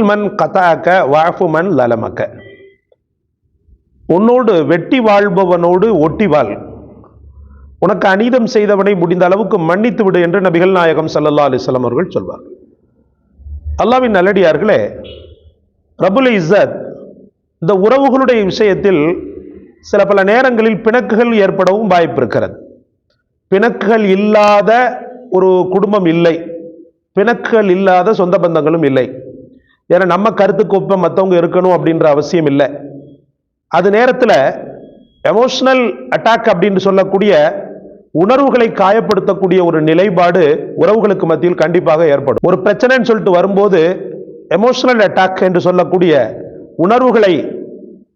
மன் கதாக்க வாஃபு மண் லலமக்க உன்னோடு வெட்டி வாழ்பவனோடு ஒட்டி வாழ். உனக்கு அநீதம் செய்தவனை முடிந்த அளவுக்கு மன்னித்து விடு என்று நபிகள் நாயகம் சல்லல்லா அலிஸ்லாம் அவர்கள் சொல்வார். அல்லாவின் நல்லடியார்களே ரபுல் இஸ்ஸத் இந்த உறவுகளுடைய விஷயத்தில் சில பல நேரங்களில் பிணக்குகள் ஏற்படவும் வாய்ப்பு இருக்கிறது பிணக்குகள் இல்லாத ஒரு குடும்பம் இல்லை. பிணக்குகள் இல்லாத சொந்த பந்தங்களும் இல்லை. ஏன்னா நம்ம கருத்துக்கு ஒப்ப மற்றவங்க இருக்கணும் அப்படின்ற அவசியம் இல்லை. அது நேரத்தில் எமோஷனல் அட்டாக் அப்படின்னு சொல்லக்கூடிய உணர்வுகளை காயப்படுத்தக்கூடிய ஒரு நிலைப்பாடு உறவுகளுக்கு மத்தியில் கண்டிப்பாக ஏற்படும். ஒரு பிரச்சனைன்னு சொல்லிட்டு வரும்போது எமோஷனல் அட்டாக் என்று சொல்லக்கூடிய உணர்வுகளை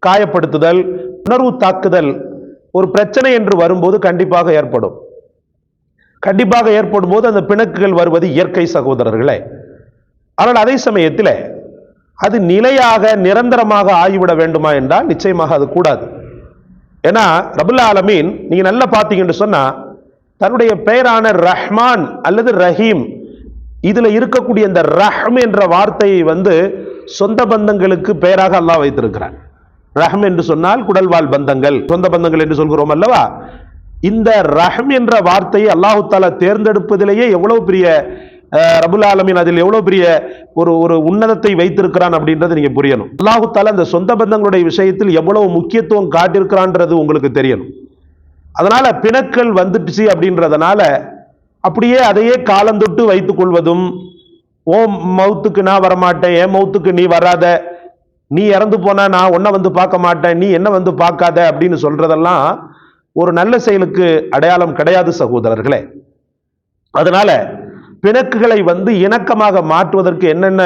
காயப்படுத்துதல் உணர்வு தாக்குதல் ஒரு பிரச்சனை என்று வரும்போது கண்டிப்பாக ஏற்படும். கண்டிப்பாக ஏற்படும் போது அந்த பிணக்குகள் வருவது இயற்கை சகோதரர்களே. ஆனால் அதே சமயத்தில் அது நிலையாக நிரந்தரமாக ஆகிவிட வேண்டுமா என்றால் நிச்சயமாக அது கூடாது. ஏன்னா ரபுல் ஆலமீன் நீங்க நல்லா பார்த்தீங்கன்னு சொன்னா தன்னுடைய பெயரான ரஹ்மான் அல்லது ரஹீம் இதுல இருக்கக்கூடிய இந்த ரஹ்ம் என்ற வார்த்தையை வந்து சொந்த பந்தங்களுக்கு பெயராக அல்லாஹ் வைத்திருக்கிறான். ரஹம் என்று சொன்னால் குடல்வாழ் பந்தங்கள் சொந்த பந்தங்கள் என்று சொல்கிறோம் அல்லவா? இந்த ரஹம் என்ற வார்த்தையை அல்லாஹு தாலா தேர்ந்தெடுப்பதிலேயே எவ்வளவு பெரிய ரபுல் ஆலமின் அதில் எவ்வளவு பெரிய ஒரு ஒரு உன்னதத்தை வைத்திருக்கிறான் அப்படின்றது நீங்க புரியணும். அல்லாஹுத்தால அந்த சொந்த பந்தங்களுடைய விஷயத்தில் எவ்வளவு முக்கியத்துவம் காட்டியிருக்கிறான்றது உங்களுக்கு தெரியணும். அதனால பிணக்கள் வந்துடுச்சு அப்படின்றதுனால அப்படியே அதையே காலந்தொட்டு வைத்துக் கொள்வதும் ஓ மௌத்துக்கு நான் வரமாட்டேன் என் மௌத்துக்கு நீ வராத நீ இறந்து போனா நான் உன்னை வந்து பார்க்க மாட்டேன் நீ என்ன வந்து பார்க்காத அப்படின்னு சொல்றதெல்லாம் ஒரு நல்ல செயலுக்கு அடையாளம் கிடையாது சகோதரர்களே. அதனால பிணக்குகளை வந்து இணக்கமாக மாற்றுவதற்கு என்னென்ன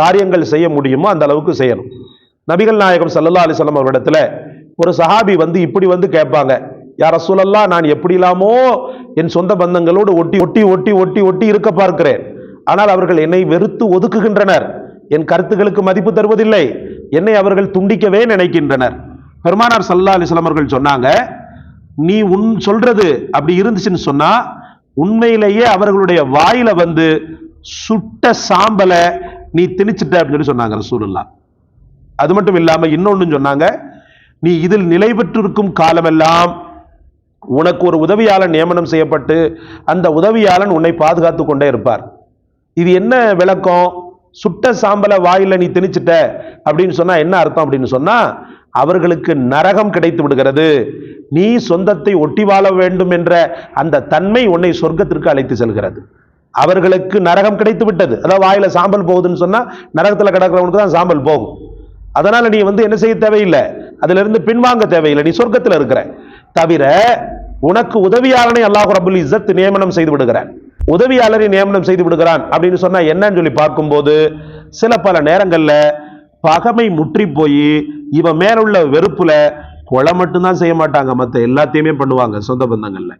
காரியங்கள் செய்ய முடியுமோ அந்த அளவுக்கு செய்யணும். நபிகள் நாயகம் சல்லல்லா அலிசல்லாம் அவரிடத்துல ஒரு சஹாபி வந்து இப்படி வந்து கேட்பாங்க யார ரசூலல்லாஹ் நான் எப்படி இல்லாமோ என் சொந்த பந்தங்களோடு ஒட்டி ஒட்டி ஒட்டி ஒட்டி ஒட்டி இருக்க பார்க்கிறேன். ஆனால் அவர்கள் என்னை வெறுத்து ஒதுக்குகின்றனர். என் கருத்துக்களுக்கு மதிப்பு தருவதில்லை. என்னை அவர்கள் துண்டிக்கவே நினைக்கின்றனர். பெருமானார் சல்லா அலிஸ்லாம் அவர்கள் சொன்னாங்க நீ உன் சொல்றது அப்படி இருந்துச்சுன்னு சொன்னா உண்மையிலேயே அவர்களுடைய வாயில வந்து சுட்ட சாம்பலை நீ திணிச்சிட்ட அப்படின்னு சொல்லி சொன்னாங்க ரசூலுல்லாஹ் அது மட்டும் இல்லாம இன்னொன்னு சொன்னாங்க நீ இதில் நிலை பெற்றிருக்கும் காலமெல்லாம் உனக்கு ஒரு உதவியாளன் நியமனம் செய்யப்பட்டு அந்த உதவியாளன் உன்னை பாதுகாத்து கொண்டே இருப்பார். இது என்ன விளக்கம்? சுட்ட சாம்பலை வாயில நீ திணிச்சிட்ட அப்படின்னு சொன்னா என்ன அர்த்தம் அப்படின்னு சொன்னா அவர்களுக்கு நரகம் கிடைத்து விடுகிறது. நீ சொந்தத்தை ஒட்டி வாழ வேண்டும் என்ற அந்த தன்மை உன்னை சொர்க்கத்திற்கு அழைத்து செல்கிறது. அவர்களுக்கு நரகம் கிடைத்து விட்டது. அதாவது வாயில சாம்பல் போகுதுன்னு சொன்னா நரகத்துல கிடக்கிறவனுக்கு தான் சாம்பல் போகும். அதனால நீ வந்து என்ன செய்ய தேவையில்லை? அதுல இருந்து பின்வாங்க தேவையில்லை. நீ சொர்க்கத்துல இருக்கிற. தவிர உனக்கு உதவியாளனை அல்லாஹ் ரபுல் இசத் நியமனம் செய்து விடுகிறான். உதவியாளரை நியமனம் செய்து விடுகிறான் அப்படின்னு சொன்னா என்னன்னு சொல்லி பார்க்கும்போது சில பல நேரங்கள்ல பகமை முற்றி போய் இவன் மேலுள்ள வெறுப்புல கொலை மட்டும்தான் செய்ய மாட்டாங்க. மற்ற எல்லாத்தையுமே பண்ணுவாங்க சொந்த பந்தங்கள்ல.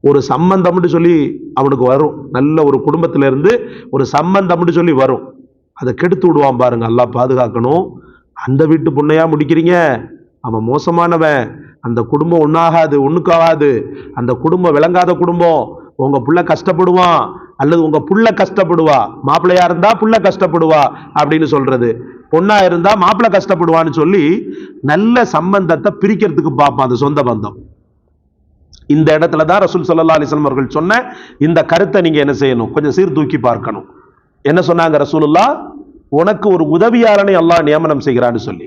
ஒரு சம்பந்தம்னு சொல்லி அவனுக்கு வரும். நல்ல ஒரு குடும்பத்துல இருந்து ஒரு சம்பந்தம்னு சொல்லி வரும். அதை கெடுத்து விடுவான் பாருங்க. நல்லா பாதுகாக்கணும். அந்த வீட்டு பொண்ணையா முடிக்கிறீங்க? அவன் மோசமானவன். அந்த குடும்பம் ஒன்றாகாது ஒன்றுக்காகாது அந்த குடும்பம் விளங்காத குடும்பம். உங்க புள்ள கஷ்டப்படுவான். அல்லது உங்க புள்ள கஷ்டப்படுவா. மாப்பிள்ளையா இருந்தா புள்ள கஷ்டப்படுவா. அப்படின்னு சொல்றது. பொண்ணா இருந்தா மாப்பிள்ள கஷ்டப்படுவான்னு சொல்லி நல்ல சம்பந்தத்தை பிரிக்கிறதுக்கு பார்ப்பான் அந்த சொந்த பந்தம். இந்த இடத்துல தான் ரசூல் சல்லா அலிஸ்லாம் அவர்கள் சொன்ன இந்த கருத்தை நீங்க என்ன செய்யணும்? கொஞ்சம் சீர்தூக்கி பார்க்கணும். என்ன சொன்னாங்க ரசூலுல்லா உனக்கு ஒரு உதவியாளனை அல்லாஹ் நியமனம் செய்கிறான்னு சொல்லி.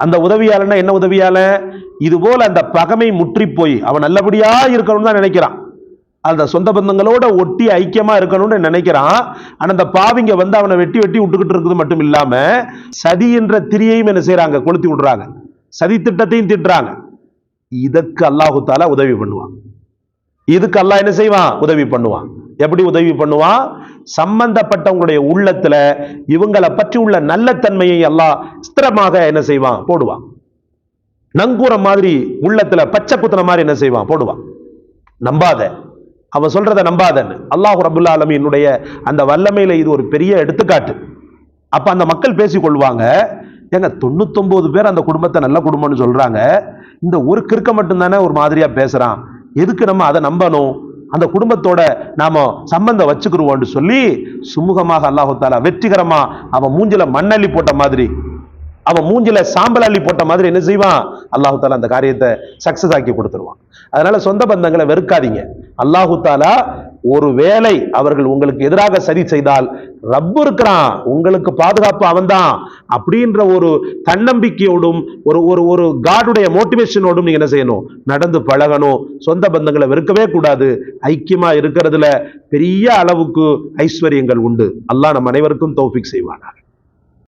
அந்த உதவியாளனை என்ன உதவியால இது போல அந்த பகமை முற்றி போய் அவன் நல்லபடியா இருக்கணும்னு தான் நினைக்கிறான். அந்த சொந்த பந்தங்களோட ஒட்டி ஐக்கியமா இருக்கணும்னு நினைக்கிறான். ஆனா அந்த பாவிங்க வந்து அவனை வெட்டி வெட்டி விட்டுக்கிட்டு இருக்குது மட்டும் இல்லாம சதி என்ற திரியையும் என்ன செய்கிறாங்க கொளுத்தி விடுறாங்க. சதி திட்டத்தையும் திட்டுறாங்க. இதற்கு அல்லாஹு தாலா உதவி பண்ணுவான். இதுக்கு அல்லாஹ் என்ன செய்வான்? உதவி பண்ணுவான். எப்படி உதவி பண்ணுவான்? சம்பந்தப்பட்டவங்களுடைய உள்ளத்துல இவங்களை பற்றி உள்ள நல்ல தன்மையை எல்லாம் ஸ்திரமாக என்ன செய்வான்? போடுவான். நங்கூரம் மாதிரி உள்ளத்துல பச்சை குத்துன மாதிரி என்ன செய்வான்? போடுவான். நம்பாத. அவன் சொல்றத நம்பாதன்னு. அல்லாஹ் ரபுல்லா ஆலமீனுடைய அந்த வல்லமையில இது ஒரு பெரிய எடுத்துக்காட்டு. அப்ப அந்த மக்கள் பேசிக்கொள்வாங்க ஏங்க தொண்ணூத்தொன்பது பேர் அந்த குடும்பத்தை நல்ல குடும்பம்னு சொல்றாங்க இந்த ஒரு கிறுக்க மட்டும்தானே ஒரு மாதிரியா பேசுறான். எதுக்கு நம்ம அதை நம்பணும்? அந்த குடும்பத்தோட நாம சம்பந்தம் வச்சுக்கிருவோம்னு சொல்லி சுமூகமாக அல்லாஹு தாலா வெற்றிகரமா அவன் மூஞ்சில மண்ணள்ளி போட்ட மாதிரி அவன் மூஞ்சில சாம்பல் அள்ளி போட்ட மாதிரி என்ன செய்வான்? அல்லாஹு தாலா அந்த காரியத்தை சக்சஸ் ஆக்கி கொடுத்துருவான். அதனால சொந்த பந்தங்களை வெறுக்காதீங்க. அல்லாஹு தாலா ஒரு வேலை அவர்கள் உங்களுக்கு எதிராக சரி செய்தால் ரப்பு இருக்கிறான் உங்களுக்கு பாதுகாப்பு அவன்தான் அப்படின்ற ஒரு தன்னம்பிக்கையோடும் ஒரு ஒரு ஒரு காடுடைய மோட்டிவேஷனோடும் நீங்க என்ன செய்யணும்? நடந்து பழகணும். சொந்த பந்தங்களை வெறுக்கவே கூடாது. ஐக்கியமா இருக்கிறதுல பெரிய அளவுக்கு ஐஸ்வர்யங்கள் உண்டு. அல்லாஹ் நம் அனைவருக்கும் தௌஃபிக் செய்வானார்